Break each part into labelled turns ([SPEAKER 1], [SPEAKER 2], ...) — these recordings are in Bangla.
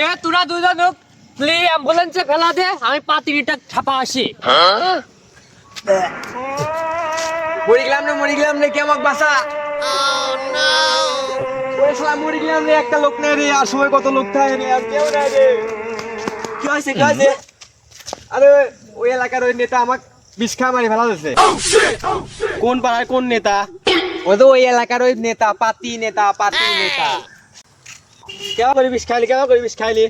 [SPEAKER 1] এ, তোরা দুজন অ্যাম্বুলেন্সে ফেলা দে, আমি পাতিরিটা ছাপা আসি।
[SPEAKER 2] মরি গেলাম রে মরি গেলাম রে আমাকে মরি গেলাম একটা লোক নাই রে, আর সময় কত লোক নাই রে। কি ওই এলাকার ওই নেতা কোন পাড়ার কোন নেতা? ওই তো ওই এলাকার ওই নেতা, পাতি নেতা পাতি নেতা। কেমন করে খাইলি কেমন করে খাইলি।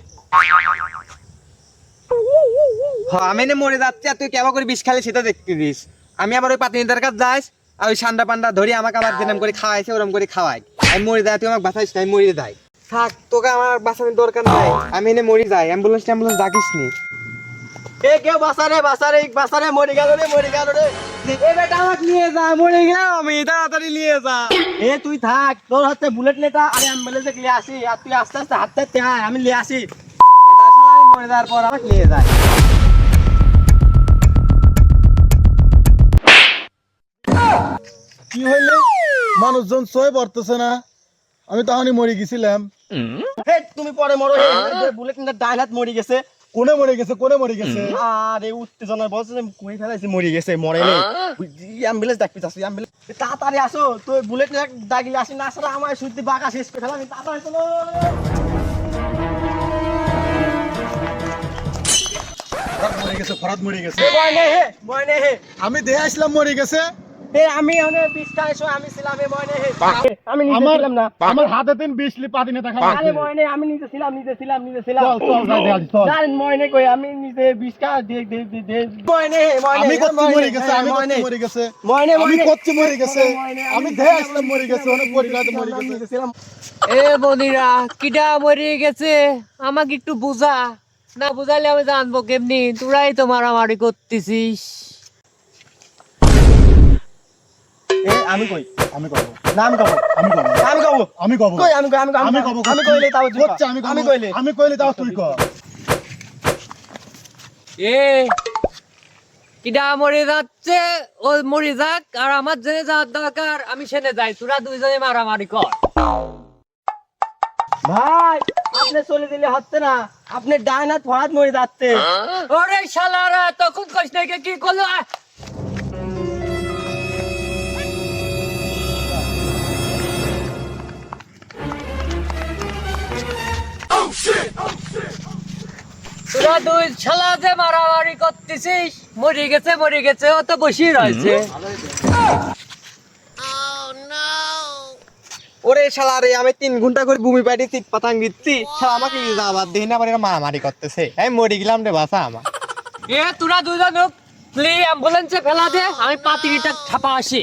[SPEAKER 2] আমি না মরে যাচ্ছি আর তুই কেমন করে বিষ খাইলি সেটা দেখতে দিস। আমি আবার ওই পাতিনিদার কাছে যাই আর ওই সান্ডা পান্ডা ধরি আমাকে আবার যেরকম করে খাওয়াইছে ওরকম করে খাওয়াই। আমি মরে যাই, তুই আমাকে বাঁচাইস না, আমি মরে যাই। থাক, তোকে আমার বাঁচানোর দরকার নাই। আমি এনে মরে যাই, অ্যাম্বুলেন্স ট্যাম্বুলেন্স ডাকিস নি এ কেউ বাঁচা রে বাঁচা রে বাঁচা রে মরে গেল রে মরে গেল রে। এ বেটা আমাকে নিয়ে যা মরে গেলাম আমি তাড়াতাড়ি নিয়ে যা। এ তুই থাক তোর হাতে বুলেট নেতা আরে অ্যাম্বুলেন্সে নিয়ে আসি আর তুই আস্তে আস্তে হাতে হাতে আমি নিয়ে আসি। আমি মরে যাওয়ার পর আমাকে নিয়ে যায়।
[SPEAKER 3] কি হইলে? মানুষজন সই পড়তেছে না। আমি তখনই মরে গেছিলাম।
[SPEAKER 2] তুমি পরে মরো বুলেট নেতা ডাইন হাত মরে গেছে।
[SPEAKER 3] কোনে মরে গেছে কোনে মরে গেছে?
[SPEAKER 2] আরে উত্তেজনার বলছে কই ফেলাইছে মরে গেছে মরে নেই অ্যাম্বুলেন্স ডাকবি চাচ্ছি অ্যাম্বুলেন্স তাড়াতাড়ি আসো তুই বুলেট ডাকিলে আসি না আসলে আমার সুইতে বাঁকা শেষ করে ফেলামি তাড়াতাড়ি চলো
[SPEAKER 3] মরে গেছে ফরাত মরে গেছে। আমি দেহে আসলাম মরে গেছে।
[SPEAKER 2] আমি আমি ছিলাম আমি ছিলাম না।
[SPEAKER 3] আমার হাতে তিন পাতি নেতা
[SPEAKER 2] আরে আমি নিজে ছিলাম নিজে ছিলাম নিজে ছিলাম। কই আমি নিজে
[SPEAKER 3] আমি মরে গেছে আমি
[SPEAKER 2] ভয়
[SPEAKER 3] কচ্ছি
[SPEAKER 2] নেই।
[SPEAKER 3] মরে গেছে।
[SPEAKER 2] ময়
[SPEAKER 3] আমি মরে গেছে। আমি আসলাম মরে গেছে অনেক মরে গেছে।
[SPEAKER 2] ছিলাম
[SPEAKER 1] এ বনিরা কিডা মরে গেছে? আমাকে একটু বুঝা। না বুঝাইলে আমি জানব কেমনি? তোরাই তো মারামারি করতেছিস।
[SPEAKER 2] আমি কই?
[SPEAKER 3] আমি কব।
[SPEAKER 2] না আমি কব।
[SPEAKER 3] আমি কব।
[SPEAKER 2] আমি কব।
[SPEAKER 3] আমি কব।
[SPEAKER 2] কই? আমি কই? আমি কই
[SPEAKER 3] আমি কব।
[SPEAKER 2] আমি কইলে তাও
[SPEAKER 3] হচ্ছে আমি
[SPEAKER 2] আমি কইলে।
[SPEAKER 3] আমি কইলে তাও তুই কর।
[SPEAKER 1] এ কিডা মরে যাচ্ছে ও মরে যাক আর আমার জেনে যাওয়ার দরকার আমি সেনে যাই। তোরা দুইজনে মারামারি কর।
[SPEAKER 2] ভাই আপনি চলে দিলে হচ্ছে না। আপনি ডাইন হাত মরে যাচ্ছে।
[SPEAKER 1] ওরে শালারা তখন নাকি কি করল? তোরা দুই শালা যে মারামারি করতেছিস? মরে গেছে মরে গেছে ও তো বসে রয়েছে।
[SPEAKER 2] ওরে শালা রে আমি তিন ঘণ্টা করে ভূমি পাড়ি তিন পাতাং দিচ্ছি। শালা আমাকে যাওয়া দেখি না এরা মারামারি করতেছে। আমি মরে গেলাম রে বাসা আমার।
[SPEAKER 1] এ তোরা দুজন প্লে অ্যাম্বুলেন্সে ফেলা দে আমি পাতিরিটা ছাপা আসি।